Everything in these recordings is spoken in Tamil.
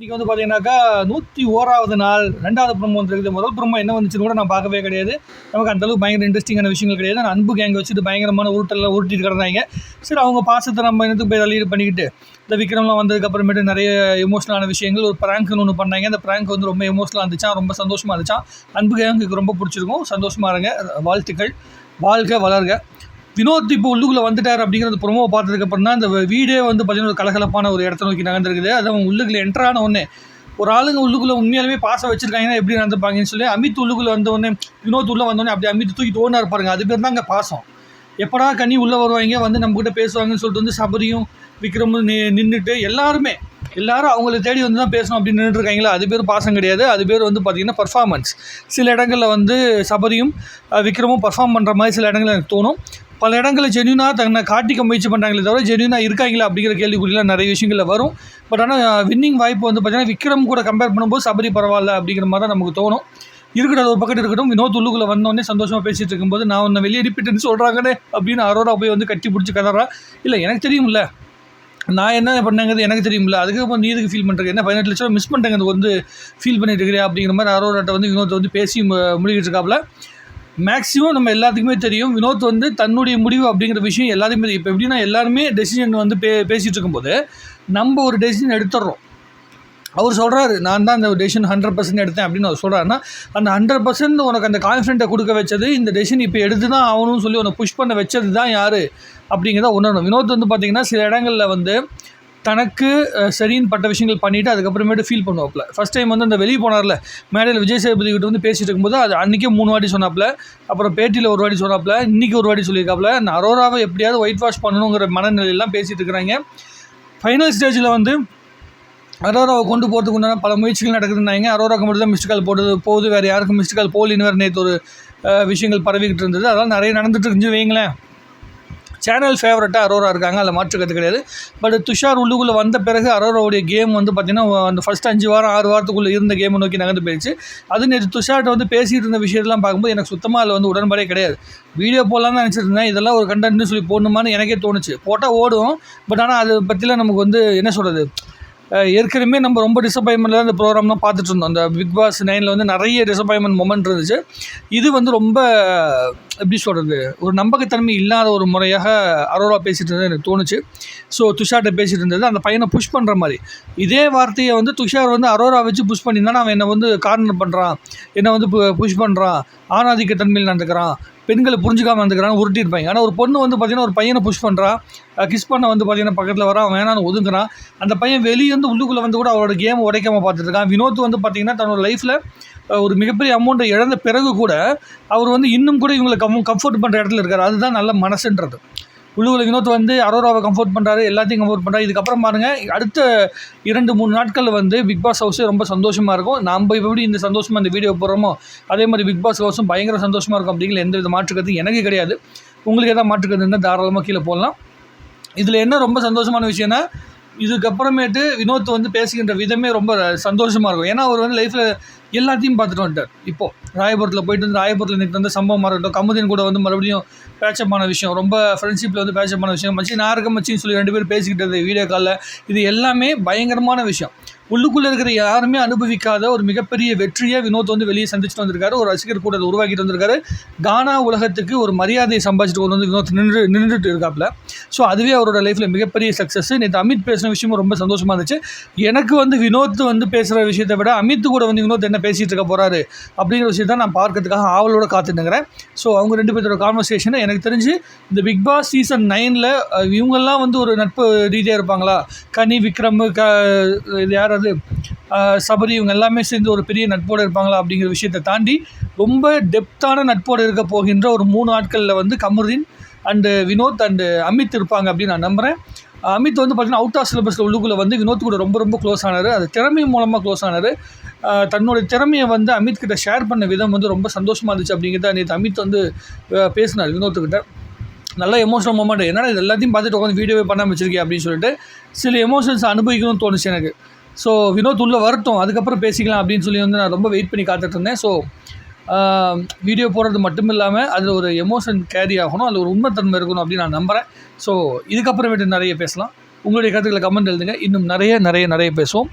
இன்றைக்கி வந்து பார்த்தீங்கன்னாக்கா நூற்றி ஓராவது நாள் ரெண்டாவது ப்ரோமோ வந்துருக்குது. முதல் பிரம்மம் என்ன வந்துச்சுன்னு கூட நான் பார்க்கவே கிடையாது. நமக்கு அந்தளவுக்கு பயங்கர இன்ட்ரெஸ்டிங்கான விஷயங்கள் கிடையாது. நான் அன்பு கேங் வச்சுட்டு பயங்கரமான உருட்டெல்லாம் உருட்டிட்டு கிடந்தாங்க. சரி அவங்க பாசத்தை நம்ம என்னத்துக்கு போய் லீட் பண்ணிக்கிட்டு இந்த விக்ரம்லாம் வந்ததுக்கப்புறமேட்டு நிறைய எமோஷனலான விஷயங்கள் ஒரு ப்ராங்க்னு ஒன்று பண்ணாங்க. அந்த ப்ராங்க் வந்து ரொம்ப எமோஷனலாக இருந்துச்சான் ரொம்ப சந்தோஷமாக இருந்துச்சான் அன்பு கேங்குக்கு ரொம்ப பிடிச்சிருக்கும். சந்தோஷமாக இருங்க. வாழ்த்துக்கள். வாழ்க வளர்க. வினோத் இப்போ உள்ளுக்குள்ளே வந்துட்டார் அப்படிங்கிறது ப்ரொமோ பார்த்ததுக்கப்புறம் தான் இந்த வீடே வந்து பார்த்தீங்கன்னா ஒரு கலகலப்பான ஒரு இடத்த நோக்கி நகர்ந்துருக்குது. அது அவங்க உள்ளுக்குள்ள என்ட்ரான உடனே ஒரு ஆளுங்க உள்ளுக்குள்ளே உண்மையாலுமே பாசம் வச்சிருக்காங்கன்னா எப்படி நடந்துப்பாங்கன்னு சொல்லி அமித் உள்ளுக்குள்ளே வந்த வினோத் உள்ளே வந்தோடனே அப்படி அமித் தூக்கிட்டு ஓனா இருப்பாருங்க அது பேர் தான் பாசம். எப்படா கனி உள்ளே வருவாங்க வந்து நம்மக்கிட்ட பேசுவாங்கன்னு சொல்லிட்டு வந்து சபரியும் விக்ரமும் நி நின்றுட்டு எல்லாருமே எல்லாரும் அவங்கள தேடி வந்து தான் பேசணும் அப்படின்னு நின்றுருக்காங்களா அது பேர் பாசம் கிடையாது. அது பேர் வந்து பார்த்திங்கன்னா பர்ஃபார்மன்ஸ் சில இடங்களில் வந்து சபரியும் விக்ரமும் பர்ஃபார்ம் பண்ணுற மாதிரி சில இடங்களில் எனக்கு தோணும். பல இடங்களில் ஜென்யூனாக தன்னை காட்டிக்க முயற்சி பண்ணுறாங்களே தவிர ஜென்யூனாக இருக்காங்களா அப்படிங்கிற கேள்விக்குறியெலாம் நிறைய விஷயங்களில் வரும். பட் ஆனால் வின்னிங் வாய்ப்பு வந்து பார்த்தீங்கன்னா விக்ரம் கூட கம்பேர் பண்ணும்போது சபரி பரவாயில்ல அப்படிங்கிற மாதிரி தான் நமக்கு தோணும். இருக்கட்டும் அது ஒரு பக்கத்து இருக்கட்டும். வினோத் உள்ளுக்குள்ளே வந்தோடனே சந்தோஷமாக பேசிகிட்டு இருக்கும்போது நான் உன்னை வெளியே ரிப்பீட்டுன்னு சொல்கிறாங்கன்னு அப்படின்னு அரோரா போய் வந்து கட்டி பிடிச்சி கதறா. இல்லை எனக்கு தெரியும்ல. நான் என்ன பண்ணேங்கிறது எனக்கு தெரியும்ல. அதுக்கப்புறம் நீ எதுக்கு ஃபீல் பண்ணுறது என்ன பதினெட்டு லட்சம் மிஸ் பண்ணிட்டேங்க வந்து ஃபீல் பண்ணிட்டு இருக்கிறேன் அப்படிங்கிற மாதிரி அரோராட்ட வந்து இன்னொருத்தர் வந்து பேசி மு- முடிக்கிட்டு இருக்காப்புல. மேக்ஸிமம் நம்ம எல்லாத்துக்குமே தெரியும். வினோத் வந்து தன்னுடைய முடிவு அப்படிங்கிற விஷயம் எல்லாத்தையுமே இப்போ எப்படின்னா எல்லாருமே டெசிஷன் வந்து பே பேசிகிட்டு இருக்கும்போது நம்ம ஒரு டெசிஷன் எடுத்துடுறோம். அவர் சொல்கிறாரு நான் தான் அந்த டெசிஷன் ஹண்ட்ரட் பர்சன்ட் எடுத்தேன் அப்படின்னு அவர் சொல்கிறாருன்னா அந்த ஹண்ட்ரட் பர்சன்ட் உனக்கு அந்த கான்ஃபிடென்ட்டை கொடுக்க வச்சது இந்த டெசிஷன் இப்போ எடுத்து தான் ஆகணும்னு சொல்லி உன்னை புஷ் பண்ண வச்சது தான் யார்? அப்படிங்கிறத உணரணும். வினோத் வந்து பார்த்திங்கன்னா சில இடங்களில் வந்து தனக்கு சரின்னு பட்ட விஷயங்கள் பண்ணிவிட்டு அதுக்கப்புறமேட்டு ஃபீல் பண்ணுவாப்புல. ஃபஸ்ட் டைம் வந்து அந்த வெளியே போனார்ல மேடையில் விஜய் சேதுபதி கிட்ட வந்து பேசிட்டு இருக்கும்போது அது அன்றைக்கே மூணு வாட்டி சொன்னாப்புல. அப்புறம் பேட்டியில் ஒரு வாட்டி சொன்னாப்புல இன்றைக்கி ஒரு வாட்டி சொல்லியிருக்காப்புல. நான் அரோராவை எப்படியாவது ஒயிட் வாஷ் பண்ணணுங்கிற மனநிலையெல்லாம் பேசிகிட்டு இருக்கிறாங்க. ஃபைனல் ஸ்டேஜில் வந்து அரோராவை கொண்டு போகிறதுக்கு உண்டான பல முயற்சிகள் நடக்குதுன்னாங்க. அரோராவுக்கு மட்டும் தான் மிஸ்டு கால் போடுது போகுது. வேறு யாருக்கும் மிஸ்டு கால் போலின்னு வேறு நேற்று ஒரு விஷயங்கள் பரவிக்கிட்டு இருந்தது. அதெல்லாம் நிறைய நடந்துட்டு இருந்துச்சு வைங்களேன் சேனல் ஃபேவரட்டாக அரோரா இருக்காங்க அதில் மாற்றுக்கிறது கிடையாது. பட் துஷார் உள்ளுக்குள்ளே வந்த பிறகு அரோராவுடைய கேம் வந்து பார்த்திங்கன்னா அந்த ஃபஸ்ட் அஞ்சு வாரம் ஆறு வாரத்துக்குள்ளே இருந்த கேமை நோக்கி நகர்ந்து போயிடுச்சு. அது நேற்று துஷார்ட்ட வந்து பேசிகிட்டு இருந்த விஷயத்தெல்லாம் பார்க்கும்போது எனக்கு சுத்தமாக அதில் வந்து உடன்பாடே கிடையாது. வீடியோ போடலாம்னு நினச்சிருந்தேன். இதெல்லாம் ஒரு கண்டென்ட்னு சொல்லி போடணுமான்னு எனக்கே தோணுச்சு. போட்டால் ஓடும். பட் ஆனால் அதை பற்றிலாம் நமக்கு வந்து என்ன சொல்கிறது ஏற்கனவே நம்ம ரொம்ப டிசப்பாயின்மெண்ட்டில் இந்த ப்ரோக்ராம்லாம் பார்த்துட்டு இருந்தோம். அந்த பிக் பாஸ் நைனில் வந்து நிறைய டிசப்பாயின்மெண்ட் மொமெண்ட் இருந்துச்சு. இது வந்து ரொம்ப எப்படி சொல்கிறது ஒரு நம்பகத்தன்மை இல்லாத ஒரு முறையாக அரோரா பேசிகிட்டு இருந்தது எனக்கு தோணுச்சு. ஸோ துஷார்ட்ட பேசிகிட்டு இருந்தது. அந்த பையனை புஷ் பண்ணுற மாதிரி. இதே வார்த்தையை வந்து துஷார் வந்து அரோரா வச்சு புஷ் பண்ணியிருந்தானா அவன் என்னை வந்து கார்னர் பண்ணுறான் என்னை வந்து புஷ் பண்ணுறான் ஆணாதிக்க தன்மையில் நடந்துக்கிறான். பெண்களை புரிஞ்சுக்காமல் இருந்துக்கிறான்னு உருட்டியிருப்பாங்க. ஆனால் ஒரு பொண்ணு வந்து பார்த்தீங்கன்னா ஒரு பையனை புஷ் பண்ணுறா கிஸ் பண்ண வந்து பார்த்தீங்கன்னா பக்கத்தில் வரான் வேணான்னு ஒதுங்குறான். அந்த பையன் வெளியே வந்து உள்ளுக்குள்ளே வந்து கூட அவரோட கேம் உடைக்காமல் பார்த்துட்டு இருக்கான். வினோத் வந்து பார்த்தீங்கன்னா தன்னோட லைஃப்பில் ஒரு மிகப்பெரிய அமௌண்ட்டை இழந்த பிறகு கூட அவர் வந்து இன்னும் கூட இவங்களை கம் கம்ஃபர்ட் பண்ணுற இடத்துல இருக்கார். அதுதான் நல்ல மனசுன்றது. உள்ளூரில் வினோத் வந்து அரோராவை கம்ஃபர்ட் பண்ணுறாரு எல்லாத்தையும் கம்ஃபர்ட் பண்ணுறாரு இதுக்கப்புறம் பாருங்கள் அடுத்த இரண்டு மூணு நாட்களில் வந்து பிக் பாஸ் ஹவுஸே ரொம்ப சந்தோஷமாக இருக்கும். நம்ம எப்படி இந்த சந்தோஷமாக இந்த வீடியோ போடுறோமோ அதே மாதிரி பிக் பாஸ் ஹவுஸும் பயங்கர சந்தோஷமாக இருக்கும் அப்படிங்கிற எந்த வித மாற்றுக்கிறது எனக்கு கிடையாது. உங்களுக்கு எதாவது மாற்றுக்கிறதுன்னா தாராளமாக கீழே போடலாம். இதில் என்ன ரொம்ப சந்தோஷமான விஷயம்னா இதுக்கப்புறமேட்டு வினோத் வந்து பேசுகின்ற விதமே ரொம்ப சந்தோஷமாக இருக்கும். ஏன்னா அவர் வந்து லைஃப்பில் எல்லாத்தையும் பார்த்துட்டு வந்துட்டார். இப்போது ராயபுரத்தில் போயிட்டு வந்து ராயபுரத்தில் நிற்கிற வந்து சம்பவமாக இருக்கட்டும் கமுதின் கூட வந்து மறுபடியும் பேச்சப் ஆன விஷயம் ரொம்ப ஃப்ரெண்ட்ஷிப்பில் வந்து பேச்சப் ஆன விஷயம் மச்சி நான் இருக்க மச்சின்னு சொல்லி ரெண்டு பேரும் பேசிக்கிட்டது வீடியோ காலில் இது எல்லாமே பயங்கரமான விஷயம். உள்ளுக்குள்ளே இருக்கிற யாருமே அனுபவிக்காத ஒரு மிகப்பெரிய வெற்றியை வினோத் வந்து வெளியே சந்திச்சுட்டு வந்திருக்காரு. ஒரு ரசிகர் கூட உருவாக்கிட்டு வந்திருக்காரு. கானா உலகத்துக்கு ஒரு மரியாதையை சம்பாதிச்சுட்டு கொண்டு வந்து வினோத் நின்று நின்றுட்டு இருக்காப்புல ஸோ அதுவே அவரோட லைஃப்பில் மிகப்பெரிய சக்ஸஸ் நேற்று அமித் பேசின விஷயமும் ரொம்ப சந்தோஷமாக இருந்துச்சு. எனக்கு வந்து வினோத் வந்து பேசுகிற விஷயத்தை விட அமித் கூட வந்து வினோத் என்ன பேசிகிட்டு இருக்க போகிறாரு அப்படிங்கிற விஷயத்தை நான் பார்க்கறதுக்காக ஆவலோடு காத்துட்டுங்கிறேன் ஸோ அவங்க ரெண்டு பேர்த்தோட கான்வர்சேஷனை எனக்கு தெரிஞ்சு இந்த பிக் பாஸ் சீசன் நைனில் இவங்கெல்லாம் வந்து ஒரு நட்பு ரீதியாக இருப்பாங்களா? கனி விக்ரம் க இது யார் அது? சபரி இவங்க எல்லாமே சேர்ந்து ஒரு பெரிய நட்போடு இருப்பாங்களா அப்படிங்கிற விஷயத்தை தாண்டி ரொம்ப டெப்த்தான நட்போடு இருக்க போகின்ற ஒரு மூணு நாட்களில் வந்து கமருதீன் அண்டு வினோத் அண்டு அமித் இருப்பாங்க அப்படின்னு நான் நம்புகிறேன் அமித் வந்து பார்த்தீங்கன்னா அவுட் ஆஃப் சிலபஸில் உள்ளுக்குள்ளே வந்து வினோத் கூட ரொம்ப ரொம்ப க்ளோஸ் ஆனார். அது திறமை மூலமாக க்ளோஸ் ஆனார். தன்னோட திறமையை வந்து அமித் கிட்ட ஷேர் பண்ண விதம் வந்து ரொம்ப சந்தோஷமாக இருந்துச்சு அப்படிங்கிறத நேற்று அமித் வந்து பேசினார் வினோத்துக்கிட்ட நல்ல எமோஷனல் மூமெண்ட் என்னடா இது எல்லாத்தையும் பார்த்துட்டு உட்காந்து வீடியோவே பண்ண வச்சிருக்கேன் அப்படின்னு சொல்லிட்டு சில எமோஷன்ஸ் அனுபவிக்கணும்னு தோணுச்சு எனக்கு. ஸோ வினோத் உள்ளே வரட்டும் அதுக்கப்புறம் பேசிக்கலாம் அப்படின்னு சொல்லி வந்து நான் ரொம்ப வெயிட் பண்ணி காத்துட்ருந்தேன் ஸோ வீடியோ போடுறது மட்டும் இல்லாமல் அதில் ஒரு எமோஷன் கேரி ஆகணும் அதில் ஒரு உண்மைத்தன்மை இருக்கணும் அப்படின்னு நான் நம்புகிறேன் ஸோ இதுக்கப்புறமேட்டு நிறைய பேசலாம். உங்களுடைய கருத்துக்களை கமெண்ட் எழுதுங்க. இன்னும் நிறைய நிறைய நிறைய பேசுவோம்.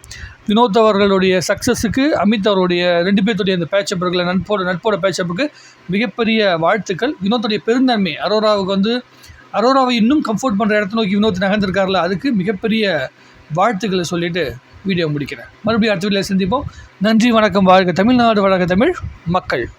வினோத் அவர்களுடைய சக்ஸஸுக்கு அமித் அவருடைய ரெண்டு பேர்த்துடைய அந்த பேச்சப் இருக்குல்ல நட்போட நட்போட பேச்சப்புக்கு மிகப்பெரிய வாழ்த்துக்கள். வினோத்துடைய பெருந்தன்மை அரோராவுக்கு வந்து அரோராவை இன்னும் கம்ஃபர்ட் பண்ணுற இடத்த நோக்கி வினோத் நகர்ந்திருக்காருல அதுக்கு மிகப்பெரிய வாழ்த்துக்களை சொல்லிவிட்டு வீடியோ முடிக்கிறேன். மறுபடியும் அடுத்த வீடியோவில் சந்திப்போம். நன்றி வணக்கம் வாழ்க தமிழ்நாடு வழக்க தமிழ் மக்கள்.